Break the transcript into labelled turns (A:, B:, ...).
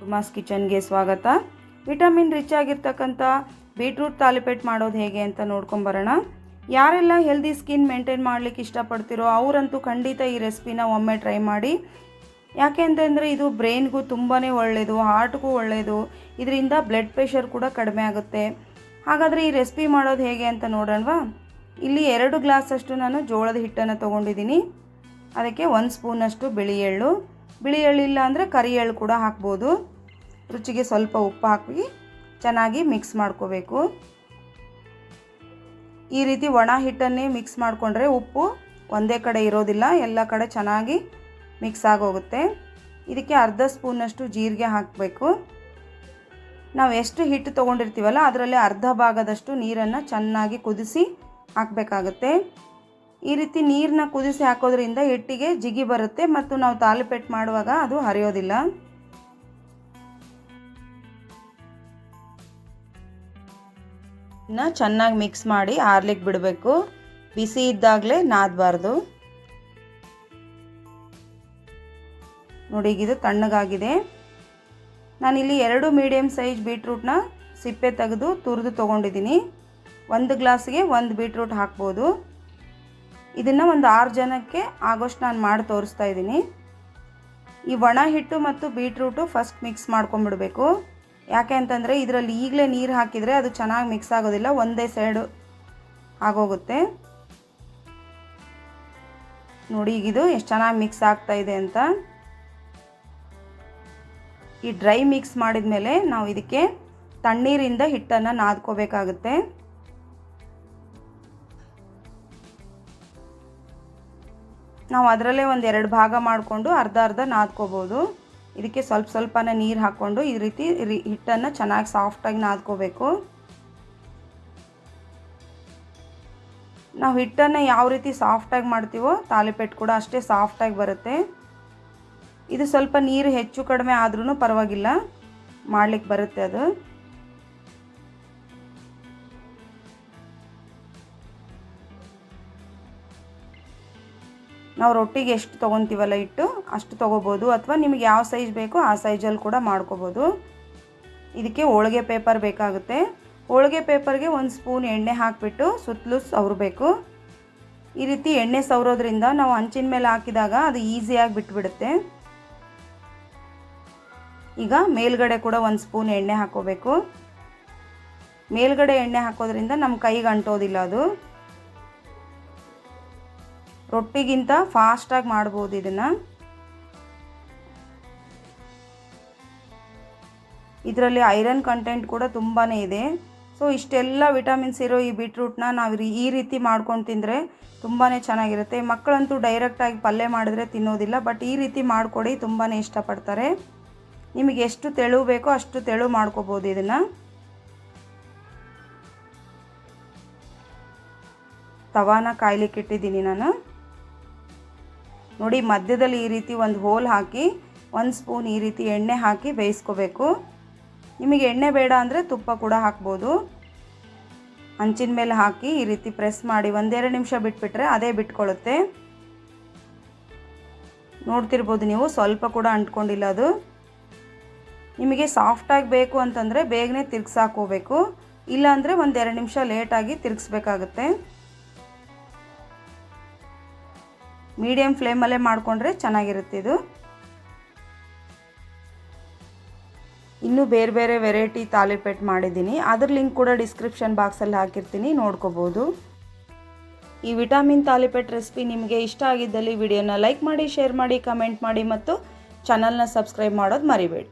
A: ಕುಮಾಸ್ ಕಿಚನ್ಗೆ ಸ್ವಾಗತ. Vitamin rich ಆಗಿರ್ತಕ್ಕಂಥ ಬೀಟ್ರೂಟ್ ತಾಲಿಪೇಟ್ ಮಾಡೋದು ಹೇಗೆ ಅಂತ ನೋಡ್ಕೊಂಬರೋಣ. ಯಾರೆಲ್ಲ ಹೆಲ್ದಿ ಸ್ಕಿನ್ ಮೇಂಟೈನ್ ಮಾಡಲಿಕ್ಕೆ ಇಷ್ಟಪಡ್ತಿರೋ ಅವರಂತೂ ಖಂಡಿತ ಈ ರೆಸಿಪಿನ ಒಮ್ಮೆ ಟ್ರೈ ಮಾಡಿ. ಯಾಕೆ ಅಂತಂದರೆ ಇದು ಬ್ರೈನ್ಗೂ ತುಂಬಾ ಒಳ್ಳೆಯದು ಹಾರ್ಟ್ಗೂ ಒಳ್ಳೆಯದು ಇದರಿಂದ ಬ್ಲಡ್ ಪ್ರೆಷರ್ ಕೂಡ ಕಡಿಮೆ ಆಗುತ್ತೆ. ಹಾಗಾದರೆ ಈ ರೆಸಿಪಿ ಮಾಡೋದು ಹೇಗೆ ಅಂತ ನೋಡೋಣವಾ? ಇಲ್ಲಿ ಎರಡು ಗ್ಲಾಸಷ್ಟು ನಾನು ಜೋಳದ ಹಿಟ್ಟನ್ನು ತೊಗೊಂಡಿದ್ದೀನಿ. ಅದಕ್ಕೆ ಒಂದು ಸ್ಪೂನಷ್ಟು ಬಿಳಿ ಎಳ್ಳು ಬಿಳಿ ಎಳ್ಳಿಲ್ಲ ಅಂದರೆ ಕರಿ ಎಳ್ಳು ಕೂಡ ಹಾಕ್ಬೋದು. ರುಚಿಗೆ ಸ್ವಲ್ಪ ಉಪ್ಪು ಹಾಕಿ ಚೆನ್ನಾಗಿ ಮಿಕ್ಸ್ ಮಾಡ್ಕೋಬೇಕು. ಈ ರೀತಿ ಒಣ ಹಿಟ್ಟನ್ನೇ ಮಿಕ್ಸ್ ಮಾಡಿಕೊಂಡ್ರೆ ಉಪ್ಪು ಒಂದೇ ಕಡೆ ಇರೋದಿಲ್ಲ, ಎಲ್ಲ ಕಡೆ ಚೆನ್ನಾಗಿ ಮಿಕ್ಸ್ ಆಗೋಗುತ್ತೆ. ಇದಕ್ಕೆ ಅರ್ಧ ಸ್ಪೂನಷ್ಟು ಜೀರಿಗೆ ಹಾಕಬೇಕು. ನಾವು ಎಷ್ಟು ಹಿಟ್ಟು ತೊಗೊಂಡಿರ್ತೀವಲ್ಲ, ಅದರಲ್ಲಿ ಅರ್ಧ ಭಾಗದಷ್ಟು ನೀರನ್ನು ಚೆನ್ನಾಗಿ ಕುದಿಸಿ ಹಾಕಬೇಕಾಗುತ್ತೆ. ಈ ರೀತಿ ನೀರನ್ನ ಕುದಿಸಿ ಹಾಕೋದ್ರಿಂದ ಹಿಟ್ಟಿಗೆ ಜಿಗಿ ಬರುತ್ತೆ ಮತ್ತು ನಾವು ತಾಲಿಪೆಟ್ಟು ಮಾಡುವಾಗ ಅದು ಹರಿಯೋದಿಲ್ಲ. ಇನ್ನು ಚೆನ್ನಾಗಿ ಮಿಕ್ಸ್ ಮಾಡಿ ಆರ್ಲಿಕ್ಕೆ ಬಿಡಬೇಕು. ಬಿಸಿ ಇದ್ದಾಗಲೇ ನಾದಬಾರ್ದು. ನೋಡಿ, ಈಗ ಇದು ತಣ್ಣಗಾಗಿದೆ. ನಾನಿಲ್ಲಿ ಎರಡು ಮೀಡಿಯಮ್ ಸೈಜ್ ಬೀಟ್ರೂಟ್ನ ಸಿಪ್ಪೆ ತೆಗೆದು ತುರಿದು ತೊಗೊಂಡಿದ್ದೀನಿ. ಒಂದು ಗ್ಲಾಸ್ಗೆ ಒಂದು ಬೀಟ್ರೂಟ್ ಹಾಕ್ಬೋದು. ಇದನ್ನು ಒಂದು ಆರು ಜನಕ್ಕೆ ಆಗೋಷ್ಟು ನಾನು ಮಾಡಿ ತೋರಿಸ್ತಾ ಇದ್ದೀನಿ ಈ ಒಣ ಹಿಟ್ಟು ಮತ್ತು ಬೀಟ್ರೂಟು ಫಸ್ಟ್ ಮಿಕ್ಸ್ ಮಾಡ್ಕೊಂಬಿಡಬೇಕು. ಯಾಕೆ ಅಂತಂದರೆ ಇದರಲ್ಲಿ ಈಗಲೇ ನೀರು ಹಾಕಿದರೆ ಅದು ಚೆನ್ನಾಗಿ ಮಿಕ್ಸ್ ಆಗೋದಿಲ್ಲ, ಒಂದೇ ಸೈಡು ಆಗೋಗುತ್ತೆ. ನೋಡಿ, ಈಗಿದು ಎಷ್ಟು ಚೆನ್ನಾಗಿ ಮಿಕ್ಸ್ ಆಗ್ತಾ ಇದೆ ಅಂತ. ಈ ಡ್ರೈ ಮಿಕ್ಸ್ ಮಾಡಿದ ಮೇಲೆ ನಾವು ಇದಕ್ಕೆ ತಣ್ಣೀರಿಂದ ಹಿಟ್ಟನ್ನು ನಾದ್ಕೋಬೇಕಾಗುತ್ತೆ. ನಾವು ಅದರಲ್ಲೇ ಒಂದು ಎರಡು ಭಾಗ ಮಾಡಿಕೊಂಡು ಅರ್ಧ ಅರ್ಧ ನಾದ್ಕೋಬೋದು. ಇದಕ್ಕೆ ಸ್ವಲ್ಪ ಸ್ವಲ್ಪನೇ ನೀರು ಹಾಕ್ಕೊಂಡು ಈ ರೀತಿ ಹಿಟ್ಟನ್ನು ಚೆನ್ನಾಗಿ ಸಾಫ್ಟಾಗಿ ನಾದ್ಕೋಬೇಕು. ನಾವು ಹಿಟ್ಟನ್ನು ಯಾವ ರೀತಿ ಸಾಫ್ಟಾಗಿ ಮಾಡ್ತೀವೋ ತಾಲಿಪೆಟ್ಟು ಕೂಡ ಅಷ್ಟೇ ಸಾಫ್ಟಾಗಿ ಬರುತ್ತೆ. ಇದು ಸ್ವಲ್ಪ ನೀರು ಹೆಚ್ಚು ಕಡಿಮೆ ಆದ್ರೂ ಪರವಾಗಿಲ್ಲ. ಮಾಡಲಿಕ್ಕೆ ಬರುತ್ತೆ ಅದು. ನಾವು ರೊಟ್ಟಿಗೆ ಎಷ್ಟು ತೊಗೊತೀವಲ್ಲ ಇಟ್ಟು ಅಷ್ಟು ತೊಗೋಬೋದು. ಅಥವಾ ನಿಮಗೆ ಯಾವ ಸೈಜ್ ಬೇಕೋ ಆ ಸೈಜಲ್ಲಿ ಕೂಡ ಮಾಡ್ಕೋಬೋದು. ಇದಕ್ಕೆ ಹೋಳಿಗೆ ಪೇಪರ್ ಬೇಕಾಗುತ್ತೆ. ಹೋಳಿಗೆ ಪೇಪರ್ಗೆ ಒಂದು ಸ್ಪೂನ್ ಎಣ್ಣೆ ಹಾಕಿಬಿಟ್ಟು ಸುತ್ತಲೂ ಸವರಬೇಕು. ಈ ರೀತಿ ಎಣ್ಣೆ ಸವರೋದ್ರಿಂದ ನಾವು ಹಂಚಿನ ಮೇಲೆ ಹಾಕಿದಾಗ ಅದು ಈಸಿಯಾಗಿ ಬಿಟ್ಬಿಡುತ್ತೆ. ಈಗ ಮೇಲ್ಗಡೆ ಕೂಡ ಒಂದು ಸ್ಪೂನ್ ಎಣ್ಣೆ ಹಾಕೋಬೇಕು ಮೇಲ್ಗಡೆ ಎಣ್ಣೆ ಹಾಕೋದ್ರಿಂದ ನಮ್ಮ ಕೈಗೆ ಅಂಟೋದಿಲ್ಲ ಅದು. ರೊಟ್ಟಿಗಿಂತ ಫಾಸ್ಟಾಗಿ ಮಾಡ್ಬೋದು ಇದನ್ನು. ಇದರಲ್ಲಿ ಐರನ್ ಕಂಟೆಂಟ್ ಕೂಡ ತುಂಬಾ ಇದೆ. ಸೊ ಇಷ್ಟೆಲ್ಲ ವಿಟಮಿನ್ಸ್ ಇರೋ ಈ ಬೀಟ್ರೂಟ್ನ ನಾವು ಈ ರೀತಿ ಮಾಡ್ಕೊಂಡು ತಿಂದರೆ ತುಂಬಾ ಚೆನ್ನಾಗಿರುತ್ತೆ. ಮಕ್ಕಳಂತೂ ಡೈರೆಕ್ಟಾಗಿ ಪಲ್ಯ ಮಾಡಿದ್ರೆ ತಿನ್ನೋದಿಲ್ಲ ಬಟ್ ಈ ರೀತಿ ಮಾಡಿಕೊಡಿ ತುಂಬಾ ಇಷ್ಟಪಡ್ತಾರೆ. ನಿಮಗೆ ಎಷ್ಟು ತೆಳು ಬೇಕೋ ಅಷ್ಟು ತೆಳು ಮಾಡ್ಕೋಬೋದು ಇದನ್ನು. ತವಾನ ಕಾಯ್ಲಿಕ್ಕೆ ಇಟ್ಟಿದ್ದೀನಿ ನಾನು. ನೋಡಿ, ಮಧ್ಯದಲ್ಲಿ ಈ ರೀತಿ ಒಂದು ಹೋಲ್ ಹಾಕಿ, ಒಂದು ಸ್ಪೂನ್ ಈ ರೀತಿ ಎಣ್ಣೆ ಹಾಕಿ ಬೇಯಿಸ್ಕೋಬೇಕು. ನಿಮಗೆ ಎಣ್ಣೆ ಬೇಡ ಅಂದರೆ ತುಪ್ಪ ಕೂಡ ಹಾಕ್ಬೋದು. ಹಂಚಿನ ಮೇಲೆ ಹಾಕಿ ಈ ರೀತಿ ಪ್ರೆಸ್ ಮಾಡಿ ಒಂದೆರಡು ನಿಮಿಷ ಬಿಟ್ಬಿಟ್ರೆ ಅದೇ ಬಿಟ್ಕೊಳ್ಳುತ್ತೆ. ನೋಡ್ತಿರ್ಬೋದು ನೀವು, ಸ್ವಲ್ಪ ಕೂಡ ಅಂಟ್ಕೊಂಡಿಲ್ಲ ಅದು. ನಿಮಗೆ ಸಾಫ್ಟಾಗಿ ಬೇಕು ಅಂತಂದರೆ ಬೇಗನೆ ತಿರ್ಗ್ಸಾಕೋಬೇಕು ಇಲ್ಲಾಂದರೆ ಒಂದೆರಡು ನಿಮಿಷ ಲೇಟಾಗಿ ತಿರ್ಗಿಸ್ಬೇಕಾಗುತ್ತೆ. ಮೀಡಿಯಮ್ ಫ್ಲೇಮಲ್ಲೇ ಮಾಡಿಕೊಂಡ್ರೆ ಚೆನ್ನಾಗಿರುತ್ತೆ ಇದು. ಇನ್ನೂ ಬೇರೆ ಬೇರೆ ವೆರೈಟಿ ತಾಲಿಪೇಟ್ ಮಾಡಿದ್ದೀನಿ. ಅದ್ರ ಲಿಂಕ್ ಕೂಡ ಡಿಸ್ಕ್ರಿಪ್ಷನ್ ಬಾಕ್ಸಲ್ಲಿ ಹಾಕಿರ್ತೀನಿ, ನೋಡ್ಕೋಬೋದು. ಈ ವಿಟಾಮಿನ್ ತಾಲಿಪೇಟ್ ರೆಸಿಪಿ ನಿಮಗೆ ಇಷ್ಟ ಆಗಿದ್ದಲ್ಲಿ ವಿಡಿಯೋನ ಲೈಕ್ ಮಾಡಿ, ಶೇರ್ ಮಾಡಿ, ಕಮೆಂಟ್ ಮಾಡಿ ಮತ್ತು ಚಾನಲ್ನ ಸಬ್ಸ್ಕ್ರೈಬ್ ಮಾಡೋದು ಮರಿಬೇಡಿ.